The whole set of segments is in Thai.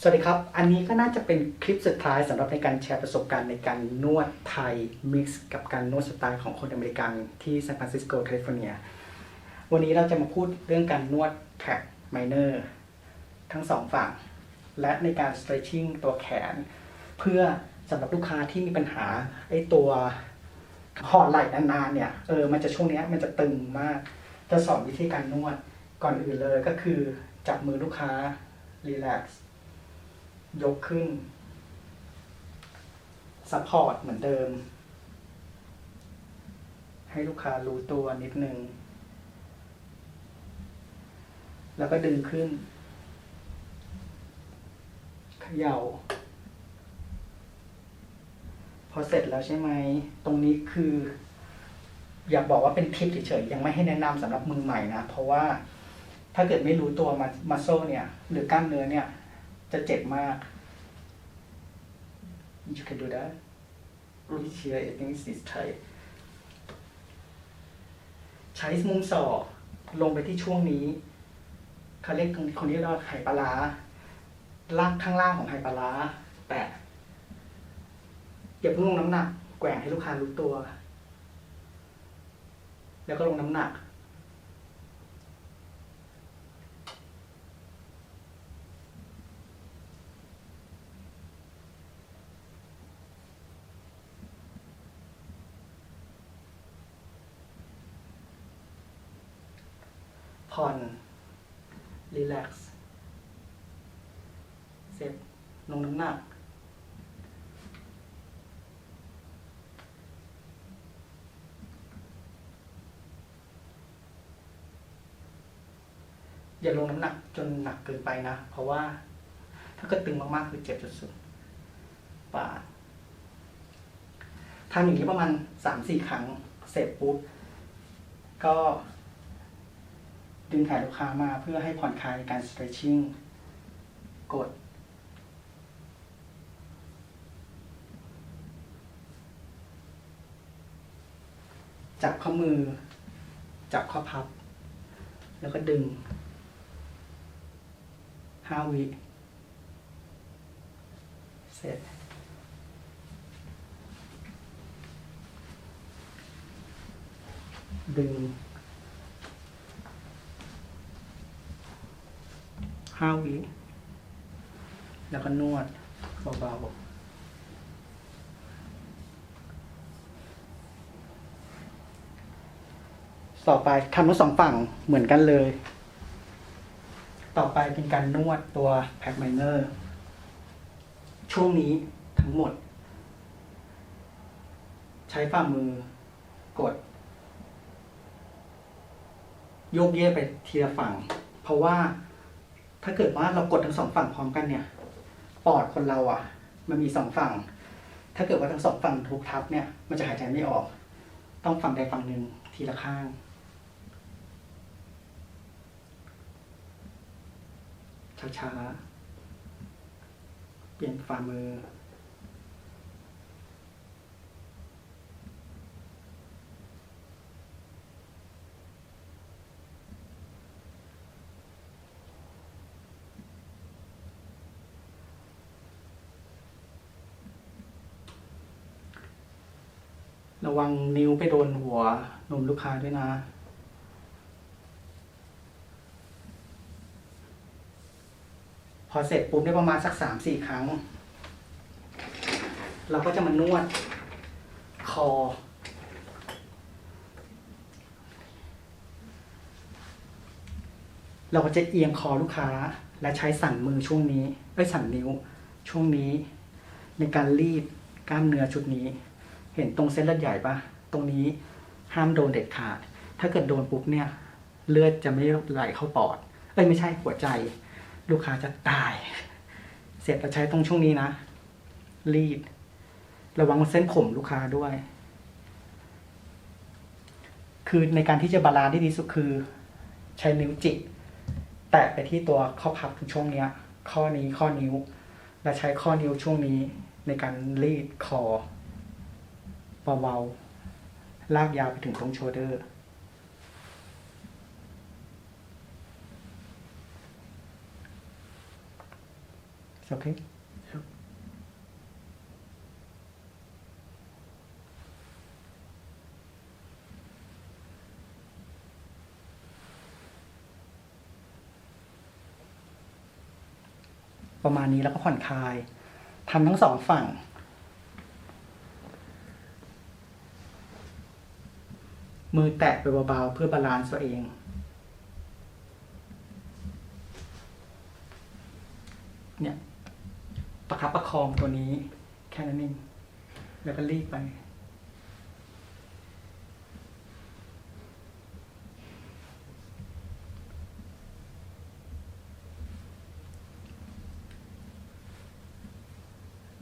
สวัสดีครับ อันนี้ก็น่าจะเป็นคลิปสุดท้ายสำหรับในการแชร์ประสบการณ์ในการนวดไทยมิกซ์กับการนวดสไตล์ของคนอเมริกันที่ซานฟรานซิสโกแคลิฟอร์เนีย วันนี้เราจะมาพูดเรื่องการนวดแท็กไมเนอร์ทั้งสองฝั่ง และในการ stretching ตัวแขน เพื่อสำหรับลูกค้าที่มีปัญหาไอ้ตัวหอดไหล่นานๆเนี่ย เออ มันจะช่วงนี้มันจะตึงมาก จะสอนวิธีการนวด ก่อนอื่นเลยก็คือจับมือลูกค้ารีแลกซ์ ยกขึ้นซัพพอร์ตเหมือนเดิม ให้ลูกค้ารู้ตัวนิดนึง แล้วก็ดึงขึ้นเขย่า พอเสร็จแล้วใช่ไหม ตรงนี้คือ อยากบอกว่าเป็นทิปเฉยๆยังไม่ให้แนะนำสำหรับมือใหม่นะ เพราะว่าถ้าเกิดไม่รู้ตัวมามาโซเนี่ย หรือกล้ามเนื้อเนี่ย จะเจ็บมาก you can do that reach here I think it's tight ใช้มุมศอกลงไปที่ช่วงนี้เขาเรียกตรงคนนี้เรียกว่าไหปลาร้าล่างข้างล่างของไหปลาร้าแตะอย่าเพิ่งลงน้ำหนัก แกว่งให้ลูกค้ารู้ตัว แล้วก็ลงน้ำหนัก ผ่อนรีแลกซ์เสร็จลงน้ำหนัก อย่าลงน้ำหนักจนหนักเกินไปนะ เพราะว่าถ้าเกิดตึงมากๆ คือเจ็บจสุดปาดทำอย่างนี้ประมาณสามสี่ครั้ง เสร็จปุ๊บ ก็ ดึงแขนลูกค้ามาเพื่อให้ผ่อนคลายในการ stretching กด จับข้อมือ จับข้อพับ แล้วก็ดึงห้าวิเสร็จดึง ห้าวิแล้วก็นวดเบาๆต่อไปทำทั้งสองฝั่งเหมือนกันเลย ต่อไปเป็นการนวดตัวแพ็กไมเนอร์ ช่วงนี้ทั้งหมด ใช้ฝ่ามือกด โยกเย่ไปทีละฝั่ง เพราะว่า ถ้าเกิดว่าเรากดทั้งสองฝั่งพร้อมกันเนี่ย ปอดคนเราอะ มันมีสองฝั่ง ถ้าเกิดว่าทั้งสองฝั่งถูกทับเนี่ย มันจะหายใจไม่ออก ต้องฝั่งใดฝั่งหนึ่งทีละข้าง ช้าๆ เปลี่ยนฝ่ามือ ระวังนิ้วไปโดนหัวนมลูกค้าด้วยนะ พอเสร็จปุ๊บได้ประมาณสักสามสี่ครั้ง เราก็จะมานวดคอ เราก็จะเอียงคอลูกค้าและใช้สั่นมือช่วงนี้เอ้ยสั่นนิ้วช่วงนี้ ในการรีดกล้ามเนื้อชุดนี้ เห็นตรงเส้นเลือดใหญ่ปะตรงนี้ห้ามโดนเด็ดขาด ถ้าเกิดโดนปุ๊บเนี่ย เลือดจะไม่ไหลเข้าปอด เอ้ยไม่ใช่หัวใจ ลูกค้าจะตาย เสร็จเราใช้ตรงช่วงนี้นะ รีด ระวังเส้นผมลูกค้าด้วย คือในการที่จะบาลานซ์ที่ดีสุดคือ ใช้นิ้วจิกแตะไปที่ตัวข้อพับช่วงเนี้ย ข้อนี้ข้อนิ้ว และใช้ข้อนิ้วช่วงนี้ในการรีดคอ เบาๆ ลากยาวไปถึงตรงโชเดอร์เโอเคประมาณนี้แล้วก็ผ่อนคลายทำทั้งสองฝั่ง มือแตะไปเบาๆเพื่อบาลานซ์ตัวเองเนี่ยประคับประคองตัวนี้แค่นั้นเองแล้วก็รีบไป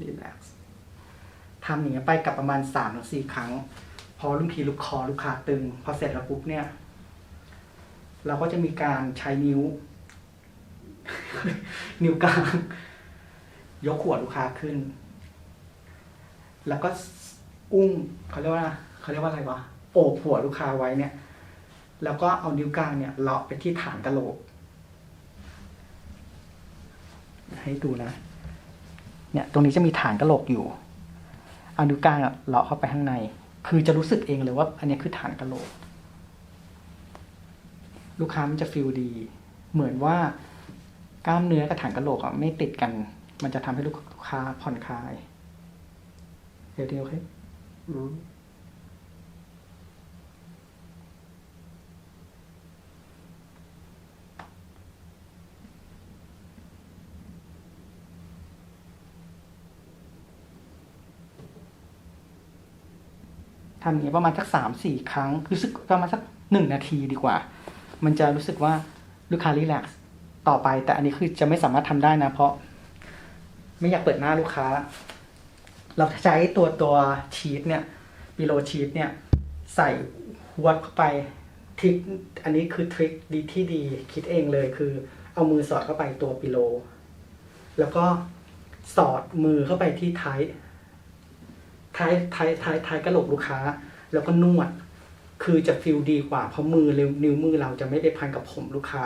รีแลกซ์ทำอย่างนี้ไปกับประมาณสามถึงสี่ครั้ง อลุงทีลูกคอลูกขาตึง พอเสร็จแล้วปุ๊บเนี่ย เราก็จะมีการใช้นิ้ว นิ้วกลาง ยกหัวลูกค้าขึ้น แล้วก็อุ้งเขาเรียกว่าเขาเรียกว่าอะไรวะโอบหัวลูกค้าไว้เนี่ย แล้วก็เอานิ้วกลางเนี่ยเลาะไปที่ฐานกะโหลก ให้ดูนะ เนี่ย ตรงนี้จะมีฐานกะโหลกอยู่ เอานิ้วกลางเลาะเข้าไปข้างใน คือจะรู้สึกเองเลยว่า อันนี้คือฐานกะโหลก ลูกค้ามันจะฟีลดี เหมือนว่ากล้ามเนื้อกับฐานกะโหลกอะไม่ติดกัน มันจะทำให้ลูกค้าผ่อนคลายเดี๋ยวเดียวโอเคอ ทำอย่างนี้ยประมาณสักสามสี่ครั้งรู้สึกประมาณสักหนึ่งนาทีดีกว่า มันจะรู้สึกว่าลูกค้ารีแลกซ์ต่อไป แต่อันนี้คือจะไม่สามารถทำได้นะ เพราะ ไม่อยากเปิดหน้าลูกค้า เราใช้ตัวตัวชีสเนี่ยบิโลชีสเนี่ย ใส่หัวเข้าไปทริคอันนี้คือทริคดีที่ดีคิดเองเลยคือ เอามือสอดเข้าไปตัวปิโล แล้วก็สอดมือเข้าไปที่ท้าย ท้ายท้ายท้ายท้ายกระโหลกลูกค้า แล้วก็นวด คือจะฟิลดีกว่า เพราะมือเร็วนิ้วมือเราจะไม่ไปพันกับผมลูกค้า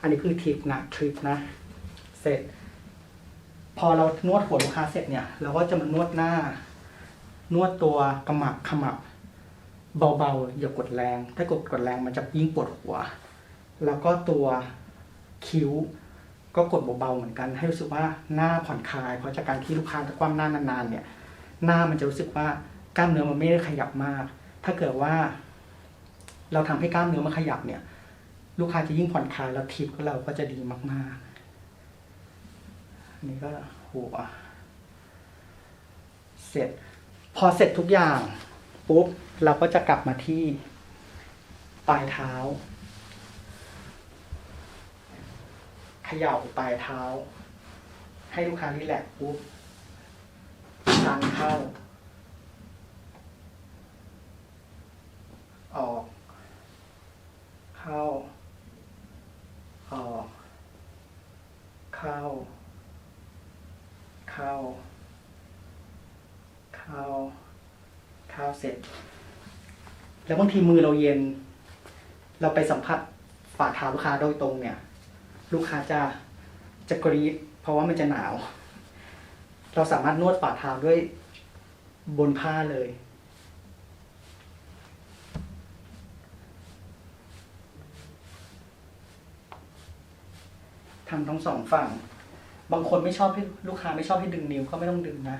อันนี้คือทริคนะทริคนะ เสร็จ พอเรานวดหัวลูกค้าเสร็จเนี่ย เราก็จะมานวดหน้า นวดตัวกระหมับขมับ เบาๆอย่ากดแรง ถ้ากดกดแรงมันจะยิ่งปวดหัว แล้วก็ตัวคิ้วก็กดเบาๆเหมือนกัน ให้รู้สึกว่าหน้าผ่อนคลาย เพราะจากการที่ลูกค้าจะคว่ำหน้านานๆเนี่ย หน้ามันจะรู้สึกว่ากล้ามเนื้อมันไม่ได้ขยับมาก ถ้าเกิดว่า เราทำให้กล้ามเนื้อมันขยับเนี่ย ลูกค้าจะยิ่งผ่อนคลายแล้วทิปของเราก็จะดีมากๆนนี้ก็หัวเสร็จ พอเสร็จทุกอย่างปุ๊บเราก็จะกลับมาที่ปลายเท้าเขย่าปลายเท้า ให้ลูกค้ารีแลกซ์ปุ๊บ ดันเข้า ออก เข้า ออก เข้า เข้า เข้า เข้าเสร็จ แล้วบางทีมือเราเย็น เราไปสัมผัสฝ่าเท้าลูกค้าโดยตรงเนี่ย ลูกค้าจะจะกรี๊ดเพราะว่ามันจะหนาว เราสามารถนวดฝ่าเท้าด้วยบนผ้าเลย ทำทั้งสองฝั่ง บางคนไม่ชอบให้ลูกค้าไม่ชอบให้ดึงนิ้วก็ไม่ต้องดึงนะ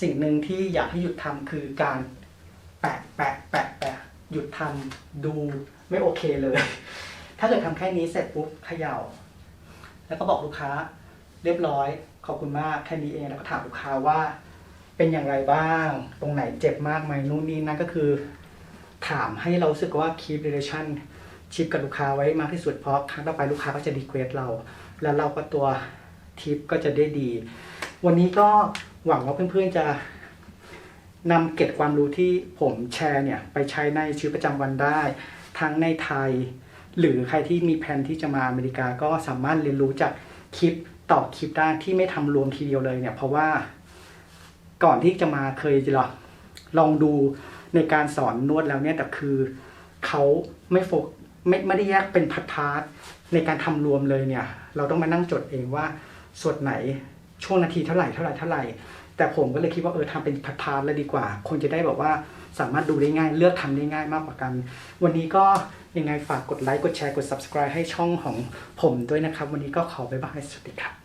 สิ่งหนึ่งที่อยากให้หยุดทำคือการแปะแปะแปะแปะ หยุดทำดูไม่โอเคเลย ถ้าเกิดทำแค่นี้เสร็จปุ๊บเขย่า แล้วก็บอกลูกค้าเรียบร้อย ขอบคุณมากแค่นี้เองแล้วก็ถามลูกค้าว่า เป็นอย่างไรบ้าง ตรงไหนเจ็บมากไหมนู่นนี่นั่นก็คือ ถามให้เราสึกว่า keep relation ชิปกับลูกค้าไว้มากที่สุดเพราะครั้งต่อไปลูกค้าก็จะดีเควสเรา แล้วเราก็ตัวทิปก็จะได้ดี วันนี้ก็หวังว่าเพื่อนๆจะ นำเก็บความรู้ที่ผมแชร์เนี่ยไปใช้ในชีวิตประจำวันได้ ทั้งในไทย หรือใครที่มีแผนที่จะมาอเมริกาก็สามารถเรียนรู้จากคลิปต่อคลิปได้ที่ไม่ทำรวมทีเดียวเลยเนี่ยเพราะว่าก่อนที่จะมาเคยจะลองดูในการสอนนวดแล้วเนี่ยแต่คือเขาไม่โฟกไม่ไม่ได้แยกเป็นพาร์ทในการทำรวมเลยเนี่ย เราต้องมานั่งจดเองว่าส่วนไหนช่วงนาทีเท่าไหร่เท่าไหร่เท่าไหร่ แต่ผมก็เลยคิดว่าเออทำเป็นพาร์ทๆเลยดีกว่า คนจะได้แบบว่าสามารถดูได้ง่าย เลือกทำได้ง่ายมากกว่ากัน วันนี้ก็ยังไงฝากกดไลค์กดแชร์กด subscribe ให้ช่องของผมด้วยนะครับ วันนี้ก็ขอบ๊ายบายสวัสดีครับ